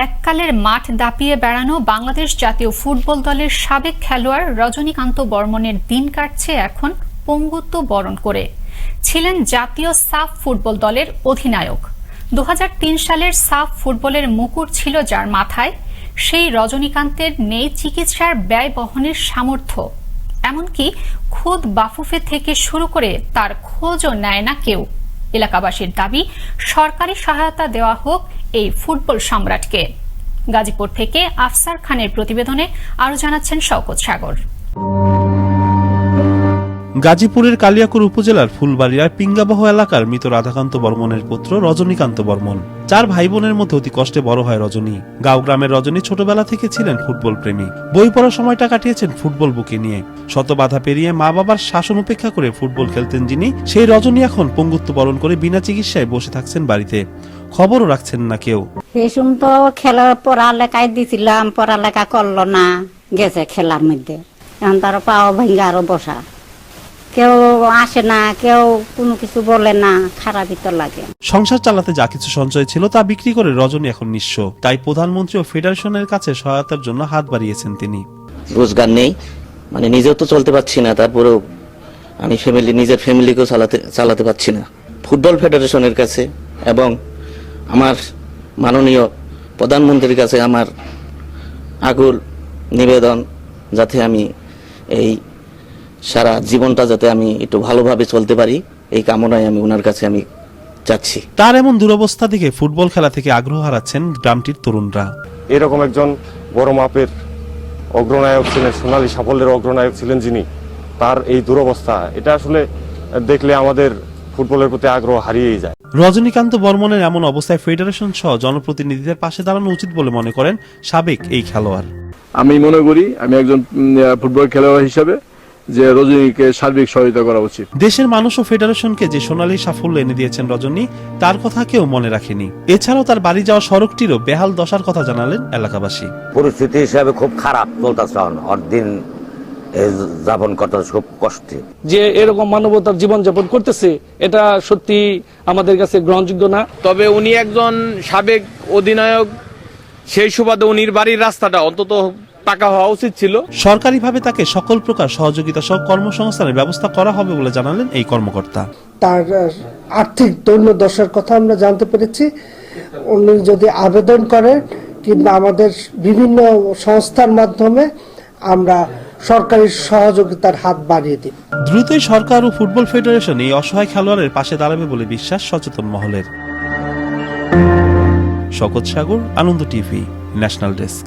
এককালের মাঠ দাপিয়ে বেড়ানো বাংলাদেশ জাতীয় ফুটবল দলের সাবেক খেলোয়াড় রজনীকান্ত বর্মনের দিন কাটছে এখন পঙ্গুত্ব বরণ করে। ছিলেন জাতীয় সাফ ফুটবল দলের অধিনায়ক। দু সালের সাফ ফুটবলের মুকুট ছিল যার মাথায়। সেই রজনীকান্তের নেই চিকিৎসার ব্যয় বহনের সামর্থ্য। এমনকি খোদ বাফুফে থেকে শুরু করে তার খোঁজও নেয় না কেউ। এলাকাবাসীর দাবি, সরকারি সহায়তা দেওয়া হোক এই ফুটবল সম্রাটকে। গাজীপুর থেকে আফসার খানের প্রতিবেদনে আরও জানাচ্ছেন শওকত সাগর। গাজীপুরের কালিয়াকুর উপজেলার ফুলবাড়িয়ার পিঙ্গাবহ এলাকার মৃত রাধাকান্ত বর্মনের পুত্র রজনীকান্ত বর্মন। চার ভাই বোনের মধ্যে অতি কষ্টে বড় হয় রজনী। গাঁও গ্রামের রজনী ছোটবেলা থেকে ছিলেন ফুটবল প্রেমী বই পড়ার সময়টা কাটিয়েছেন ফুটবল বুকে নিয়ে। শত বাধা পেরিয়ে মা বাবার শাসন উপেক্ষা করে ফুটবল খেলতেন যিনি, সেই রজনী এখন পঙ্গুত্ব বরণ করে বিনা চিকিৎসায় বসে থাকছেন বাড়িতে। খবরও রাখছেন না কেউ। সময় তো খেলা পড়ালেখায় দিছিলাম পড়ালেখা করল না গেছে খেলার মধ্যে। এখন তার পাও ভেঙ্গে আরও বসা। কেউ আসে না কেউ কোনো কিছু বলে না খারাপই তো লাগে। সংসার চালাতে যা কিছু সঞ্চয় ছিল তা বিক্রি করে রজনী এখন নিঃস্ব। তাই প্রধানমন্ত্রী ও ফেডারেশনের কাছে সহায়তার জন্য হাত বাড়িয়েছেন তিনি। রোজগার নেই। মানে নিজেও তো চলতে পারছি না তারপরেও আমি ফ্যামিলি নিজের ফ্যামিলিকেও চালাতে চালাতে পারছি না। ফুটবল ফেডারেশনের কাছে এবং আমার মাননীয় প্রধানমন্ত্রীর কাছে আমার আকুল নিবেদন যাতে আমি এই সারা জীবনটা যাতে আমি একটু ভালোভাবে চলতে পারি এই কামনায় আমি ওনার কাছে আমি চাচ্ছি। তার এমন দুরবস্থা দেখে ফুটবল খেলা থেকে আগ্রহ হারাচ্ছেন গ্রামটির তরুণরা। এরকম একজন বড় মাপের অগ্রনায়ক ছিলেন সোনালী সাফল্যের অগ্রনায়ক ছিলেন যিনি তার এই দুরবস্থা এটা আসলে দেখলে আমাদের ফুটবলের প্রতি আগ্রহ হারিয়েই যায়। রজনীকান্ত বর্মনের এমন অবস্থায় ফেডারেশন সহ জনপ্রতিনিধিদের পাশে দাঁড়ানো উচিত বলে মনে করেন সাবেক এই খেলোয়াড়। আমি মনে করি আমি একজন ফুটবল খেলোয়াড় হিসাবে যে রজনীকে সার্বিক সহায়তা করা উচিত। দেশের মানুষ ও ফেডারেশনকে যে সোনালী সাফল্য এনে দিয়েছেন রজনী তার কথা কেউ মনে রাখেনি। এছাড়াও তার বাড়ি যাওয়া সড়কটিরও বেহাল দশার কথা জানালেন এলাকাবাসী। পরিস্থিতি হিসাবে খুব খারাপ চলতেছে দিন যাপন করতে খুব কষ্টে। যে এরকম মানবতার জীবনযাপন করতেছে এটা সত্যি আমাদের কাছে গ্রহণযোগ্য না। তবে উনি একজন সাবেক অধিনায়ক সেই সুবাদে উনির বাড়ির রাস্তাটা অন্তত টাকা হওয়া উচিত ছিল। সরকারিভাবে তাকে সকল প্রকার সহযোগিতা সহ কর্মসংস্থানের ব্যবস্থা করা হবে বলে জানালেন এই কর্মকর্তা। তার আর্থিক দৈন্য দশার কথা আমরা জানতে পেরেছি। উনি যদি আবেদন করেন কিংবা আমাদের বিভিন্ন সংস্থার মাধ্যমে আমরা সরকারি সহযোগিতার হাত বাড়িয়ে দিন। দ্রুতই সরকার ও ফুটবল ফেডারেশন এই অসহায় খেলোয়াড়ের পাশে দাঁড়াবে বলে বিশ্বাস সচেতন মহলের। Shakat Sagar, Ananda TV, national desk.